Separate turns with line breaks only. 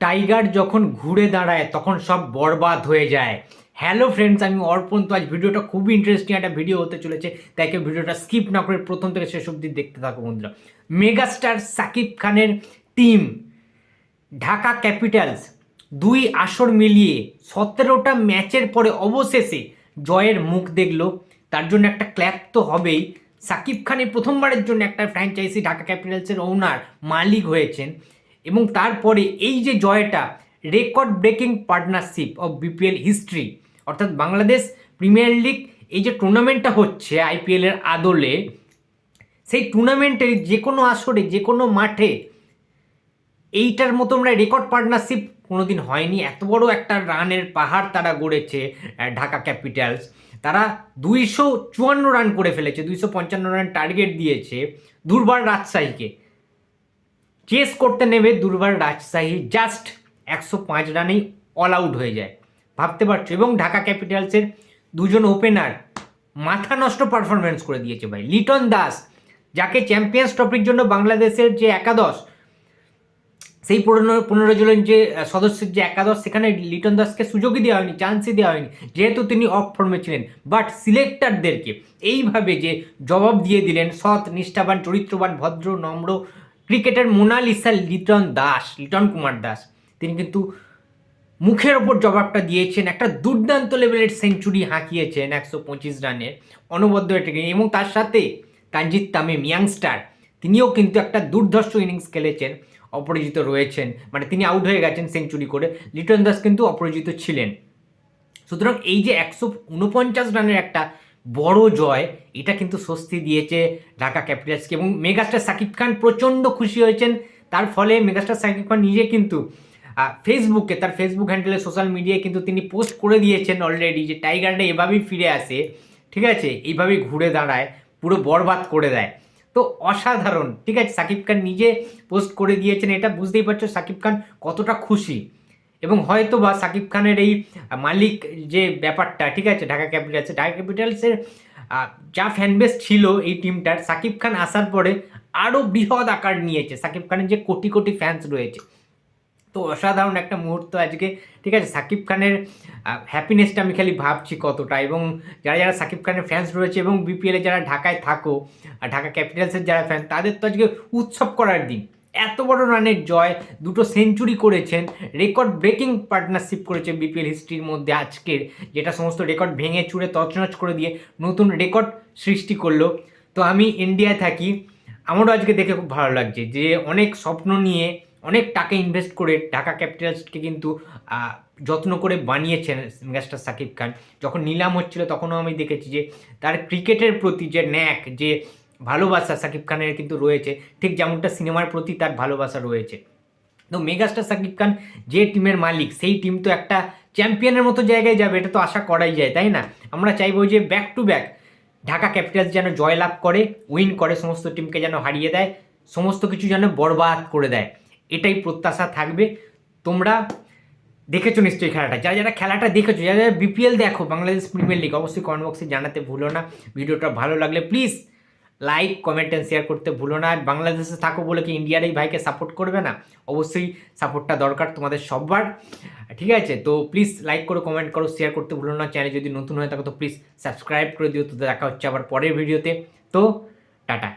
Tiger যখন ঘুরে দাঁড়ায়, তখন সব বরবাদ হয়ে যায়। হ্যালো ফ্রেন্ডস আমি অর্পণ। তো আজ ভিডিওটা খুবই ইন্টারেস্টিং একটা ভিডিও হতে চলেছে, তাই কেউ ভিডিওটা স্কিপ না করে প্রথম থেকে শেষ অবধি দেখতে থাকো বন্ধুরা। মেগাস্টার সাকিব খানের টিম ঢাকা ক্যাপিটালস দুই আসর মিলিয়ে সতেরোটা ম্যাচের পরে অবশেষে জয়ের মুখ দেখল। তার জন্য একটা ক্ল্যাপ তো হবেই। সাকিব খানের প্রথমবারের জন্য একটা ফ্র্যাঞ্চাইজি ঢাকা ক্যাপিটালসের ওনার মালিক হয়েছেন। এবং তারপরে এই যে জয়টা record breaking partnership of BPL history অর্থাৎ বাংলাদেশ প্রিমিয়ার লিগ এই যে টুর্নামেন্টটা হচ্ছে আইপিএলের আদলে, সেই টুর্নামেন্টের যে কোনো আসরে, যে কোনো মাঠে, এইটার মতো আমরা রেকর্ড পার্টনারশিপ কোনোদিন হয়নি। এত বড় একটা রানের পাহাড় তারা গড়েছে ঢাকা ক্যাপিটালস তারা দুইশো চুয়ান্ন রান করে ফেলেছে, দুইশো পঞ্চান্ন রান টার্গেট দিয়েছে দুর্বার রাজশাহীকে। চেস করতে নেবে দুর্বার রাজশাহী জাস্ট একশো পাঁচ রানেই অল আউট হয়ে যায়। ভাবতে পারছ? এবং ঢাকা ক্যাপিটালসের দুজন ওপেনার মাথা নষ্ট পারফরমেন্স করে দিয়েছে ভাই। লিটন দাস, যাকে চ্যাম্পিয়ন্স ট্রফির জন্য বাংলাদেশের যে একাদশ, সেই পনেরো পনেরো জনের যে সদস্যের যে একাদশ, সেখানে লিটন দাসকে সুযোগই দেওয়া হয়নি চান্সই দেওয়া হয়নি, যেহেতু তিনি অফ ফর্মে ছিলেন। বাট সিলেক্টারদেরকে এইভাবে যে জবাব দিয়ে দিলেন, সৎ, নিষ্ঠাবান, চরিত্রবান, ভদ্র, নম্র ক্রিকেটার মোনালিসা লিটন দাস, লিটন কুমার দাস। তিনি কিন্তু মুখের ওপর জবাবটা দিয়েছেন, একটা দুর্দান্ত লেভেলের সেঞ্চুরি হাঁকিয়েছেন একশো পঁচিশ রানের অনবদ্য এটাকে এবং তার সাথে তানজিৎ তামিম ইয়াংস্টার তিনিও কিন্তু একটা দুর্ধর্ষ ইনিংস খেলেছেন, অপরাজিত রয়েছেন। মানে তিনি আউট হয়ে গেছেন সেঞ্চুরি করে। লিটন দাস কিন্তু অপরাজিত ছিলেন। সুতরাং এই যে একশো উনপঞ্চাশ রানের একটা বড় জয়। এটা কিন্তু স্বস্তি দিয়েছে ঢাকা ক্যাপিটালসকে এবং মেগাস্টার সাকিব খান প্রচণ্ড খুশি হয়েছেন। তার ফলে মেগাস্টার সাকিব খান নিজে কিন্তু ফেসবুকে তার ফেসবুক হ্যান্ডেলে সোশ্যাল মিডিয়ায় কিন্তু তিনি পোস্ট করে দিয়েছেন অলরেডি যে টাইগারটা এভাবেই ফিরে আসে, ঠিক আছে? এইভাবেই ঘুরে দাঁড়ায়, পুরো বরবাদ করে দেয়। তো অসাধারণ, ঠিক আছে? সাকিব খান নিজে পোস্ট করে দিয়েছেন, এটা বুঝতেই পারছ সাকিব খান কতটা খুশি। এবং হয়তো বা সাকিব খানের এই মালিক যে ব্যাপারটা, ঠিক আছে, ঢাকা ক্যাপিটালসে ঢাকা ক্যাপিটালসের যা ফ্যানবেস ছিল এই টিমটার সাকিব খান আসার পরে আরও বৃহৎ আকার নিয়েছে। সাকিব খানের যে কোটি কোটি ফ্যান্স রয়েছে। তো অসাধারণ একটা মুহূর্ত আজকে, ঠিক আছে, সাকিব খানের হ্যাপিনেসটা আমি খালি ভাবছি কতটা। এবং যারা যারা সাকিব খানের ফ্যান্স রয়েছে এবং বিপিএলে যারা ঢাকায় থাকো, আর ঢাকা ক্যাপিটালসের যারা ফ্যান তাদের তো আজকে উৎসব করার দিন। এত বড় রানের জয় দুটো সেঞ্চুরি করেছেন, রেকর্ড ব্রেকিং পার্টনারশিপ করেছে বিপিএল হিস্ট্রির মধ্যে আজকের, যেটা সমস্ত রেকর্ড ভেঙে চুড়ে তছনছ করে দিয়ে নতুন রেকর্ড সৃষ্টি করল। তো আমি ইন্ডিয়ায় থাকি, আমারও আজকে দেখে খুব ভালো লাগছে যে অনেক স্বপ্ন নিয়ে, অনেক টাকা ইনভেস্ট করে ঢাকা ক্যাপিটালসকে কিন্তু যত্ন করে বানিয়েছেন মেগাস্টার সাকিব খান। যখন নিলাম হচ্ছিল তখনও আমি দেখেছি যে তার ক্রিকেটের প্রতি যে ন্যাক, যে ভালোবাসা সাকিব খানের কিন্তু রয়েছে। ঠিক যেমনটা সিনেমার প্রতি তার ভালোবাসা রয়েছে। তো মেগাস্টার সাকিব খান যে টিমের মালিক, সেই টিম তো একটা চ্যাম্পিয়নের মতো জায়গায় যাবে, এটা তো আশা করাই যায়, তাই না? আমরা চাইব যে back to back Dhaka capitals যেন জয়লাভ করে উইন করে, সমস্ত টিমকে যেন হারিয়ে দেয়, সমস্ত কিছু যেন বরবাদ করে দেয়। এটাই প্রত্যাশা থাকবে। তোমরা দেখেছ নিশ্চয়ই খেলাটা। যারা যারা খেলাটা দেখেছ, যারা যারা বিপিএল দেখো, বাংলাদেশ প্রিমিয়ার লিগ অবশ্যই কমেন্ট বক্সে জানাতে ভুলো না। ভিডিওটা ভালো লাগলে please like comment and share করতে ভুলো না। আর বাংলাদেশে থাকো বলে কি ইন্ডিয়ার এই ভাইকে সাপোর্ট করবে না? অবশ্যই সাপোর্টটা দরকার তোমাদের সবার ঠিক আছে? তো প্লিজ লাইক করো কমেন্ট করো শেয়ার করতে ভুলো না। চ্যানেল যদি নতুন হয়ে থাকো তো প্লিজ সাবস্ক্রাইব করে দিও। তো দেখা হচ্ছে আবার পরের ভিডিওতে তো টাটা।